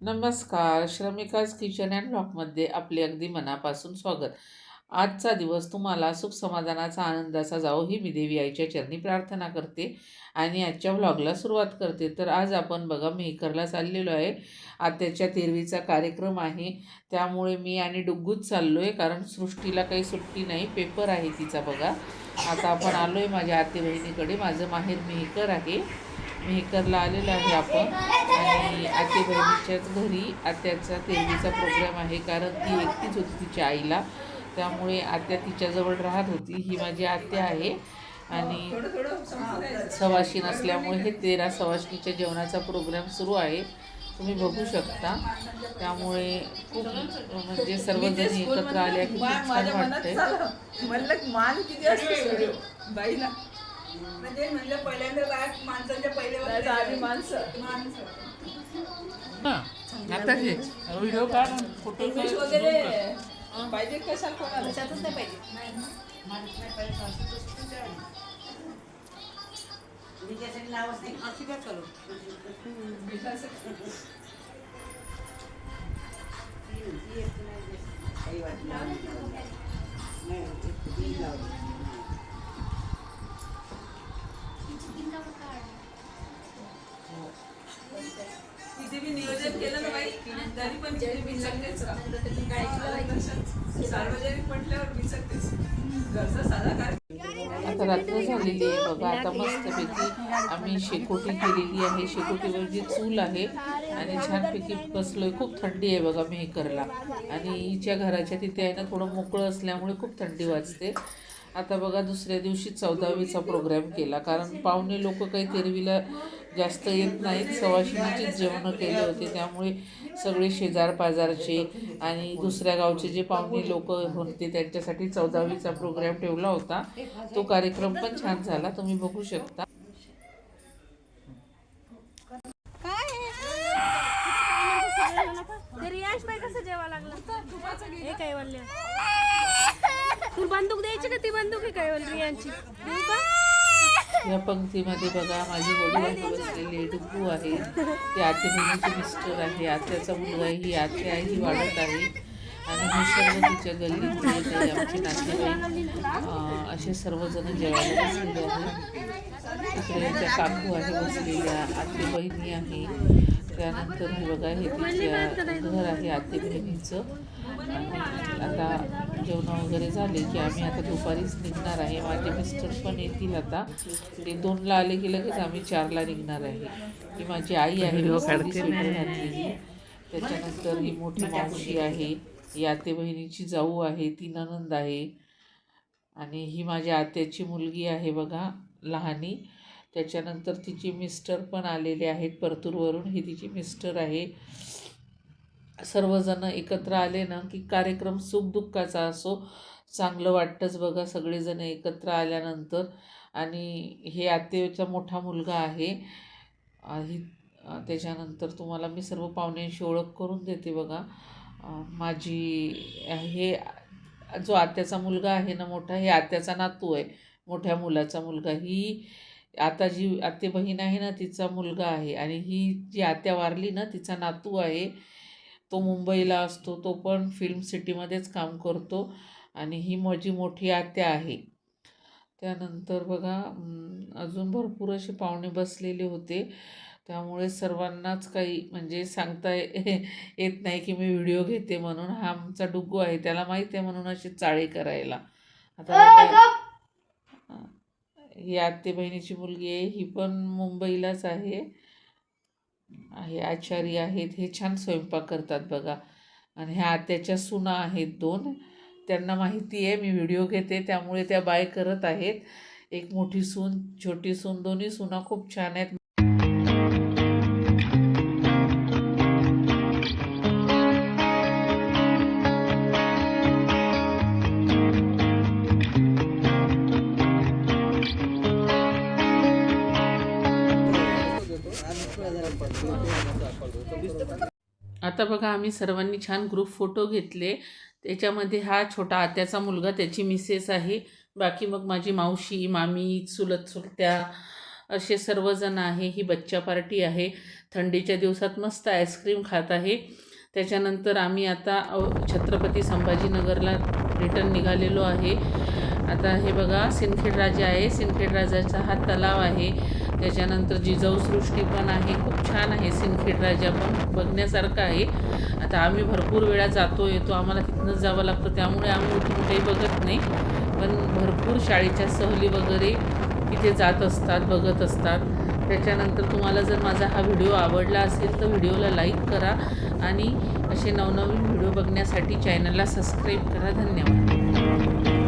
नमस्कार श्रमिकाज kitchen and ब्लॉकमध्ये आपले अगदी मनापासून स्वागत. आजचा दिवस तुम्हाला सुख समाधानाचा आनंदाचा जावो ही मी देवी आईच्या चरणी प्रार्थना करते आणि आजच्या व्लॉगला सुरुवात करते. तर आज आपण बघा मेहकरला चाललेलो आहे. आत्याच्या तेरवीचा कार्यक्रम आहे. त्यामुळे मी आणि डुग्गूच चाललो आहे कारण सृष्टीला काही सुट्टी नाही पेपर आहे तिचा बघा. आता आपण आलो आहे माझ्या आते बहिणीकडे माझं माहेर मेहकर आहे. मेहकरला आलेलो आहे आपण. आणि आते बहिणीच्याच घरी आत्याचा तेरवीचा प्रोग्राम आहे. कारण ती एकटीच होती तिच्या आईला. त्यामुळे आत्या तिच्याजवळ राहत होती. ही माझी आत्या आहे. आणि सवाशी नसल्यामुळे हे तेरा सवाशिनीच्या जेवणाचा प्रोग्राम सुरू आहे. तुम्ही बघू शकता. त्यामुळे खूप म्हणजे सर्वजण एकत्र आल्या की छान वाटतंय. म्हणजे म्हणलं पहिल्यांदा माणसांच्या पहिले त्याच्या आधी माणसं. आता हे व्हिडिओ काढ फोटो इंग्लिश वगैरे पाहिजे कशाला कोणाला? नाही पाहिजे. नावच नाही अशी काय करू काही वाटलं नाही. तिथे मी नियोजन केलं ना बाई तरी पण किती बिचकतेच सार्वजनिक म्हटल्यावर बिचकतेच घरचा साधा काय आता रात्र झालेली आहे बघा आता मस्तपैकी आम्ही शेकोटी केलेली आहे. शेकोटीवरची चूल आहे आणि छानपैकी बसलोय. खूप थंडी आहे बघा मेहकरला. आणि हिच्या घराच्या तिथे आहे ना थोडं मोकळं असल्यामुळे खूप थंडी वाजते. आता बघा दुसऱ्या दिवशी चौदावीचा प्रोग्राम केला. कारण पाहुणे लोक काही तेरवीला जास्त येत नाहीत. सवाशिणीचीच जेवणं केले होते. त्यामुळे सगळे शेजार पाजारचे आणि दुसऱ्या गावचे जे पाहुणे लोक होते त्यांच्यासाठी चौदावीचा प्रोग्राम ठेवला होता. तो कार्यक्रम पण छान झाला. तुम्ही बघू शकता. काय बंदूक द्यायची का ती बंदूक? आहे काय रियांची या पंक्तीमध्ये बघा माझी वडील आहे डुब्बू आहे ती आते मुलीची मिस्टर आहे आत्याचा मुलगा आहे ही आत्या आहे ही वाढत आहे. आणि हे सर्व तिच्या गल्लीत आहे आमचे नातेवाईक. असे सर्वजण जेवायला बसलेले आहेत. तिकडे त्या काकू आहे बसलेल्या आते बहिणी आहे. त्यानंतर हे बघा हे तिच्या घर आहे आते बहिणीचं आता जेवण वगैरे झाले की आम्ही आता दुपारीच निघणार आहे. माझे मिस्टर पण येतील आता. ते दोनला आले की लगेच आम्ही चारला निघणार आहे. ही माझी आई आहे घातलेली त्याच्यानंतर ही मोठी मावशी आहे. ही आते बहिणीची जाऊ आहे ती ननंद आहे. आणि ही माझ्या आत्याची मुलगी आहे बघा लहानी. त्याच्यानंतर तिची मिस्टर पण आलेले आहेत परतूरवरून. ही तिची मिस्टर आहे. सर्वजण एकत्र आले ना की कार्यक्रम सुखदुःखाचा असो. चांगलं वाटतंच बघा सगळेजण एकत्र आल्यानंतर. आणि हे आतेचा मोठा मुलगा आहे. ही त्याच्यानंतर तुम्हाला मी सर्व पाहुण्यांशी ओळख करून देते बघा. माझी हे जो आत्याचा मुलगा आहे ना मोठा हे आत्याचा नातू आहे. मोठ्या मुलाचा मुलगा. ही आता जी आते बहीण आहे ना तिचा मुलगा आहे आणि ही जी आत्या वारली ना तिचा नातू आहे तो मुंबईला असतो तो पण फिल्म सिटीमध्येच काम करतो आणि ही माझी मोठी आत्या आहे. त्यानंतर बघा अजून भरपूर असे पाहुणे बसलेले होते. त्यामुळे सर्वांनाच काही म्हणजे सांगता ये- येत नाही की मी व्हिडिओ घेते म्हणून. हा आमचा डुग्गू आहे त्याला माहीत आहे म्हणून असे चाळे करायला. आता ही आत्ते बहिणीची मुलगी आहे. ही पण मुंबईलाच आहे. हे आचारी आहेत. हे छान स्वयंपाक करतात बघा. आणि ह्या आत्याच्या सुना आहेत दोन. त्यांना माहिती आहे मी व्हिडिओ घेते. त्यामुळे त्या बाय करत आहेत. एक मोठी सून छोटी सून. दोन्ही सुना खूप छान आहेत. आता बघा आम्ही सर्वांनी छान ग्रुप फोटो घेतले. त्याच्यामध्ये हा छोटा आत्याचा मुलगा त्याची मिसेस आहे. बाकी मग माझी मावशी मामी चुलत चुलत्या असे सर्वजण आहे. ही बच्चा पार्टी आहे. थंडीच्या दिवसात मस्त आईस्क्रीम खात आहे. त्याच्यानंतर आम्ही आता छत्रपती संभाजीनगरला रिटर्न निघालेलो आहे. आता हे बघा सिंदखेड राजा आहे. सिंदखेड राजाचा हा तलाव आहे. त्याच्यानंतर जिजाऊ सृष्टी पण आहे. खूप छान आहे सिंदखेड राजा पण. बघण्यासारखं आहे. आता आम्ही भरपूर वेळा जातो येतो आम्हाला तिथनंच जावं लागतं. त्यामुळे आम्ही उठून काही बघत नाही. पण भरपूर शाळेच्या सहली वगैरे तिथे जात असतात बघत असतात. त्याच्यानंतर तुम्हाला जर माझा हा व्हिडिओ आवडला असेल तर व्हिडिओला लाईक करा आणि असे नवनवीन व्हिडिओ बघण्यासाठी चॅनलला सबस्क्राईब करा. धन्यवाद.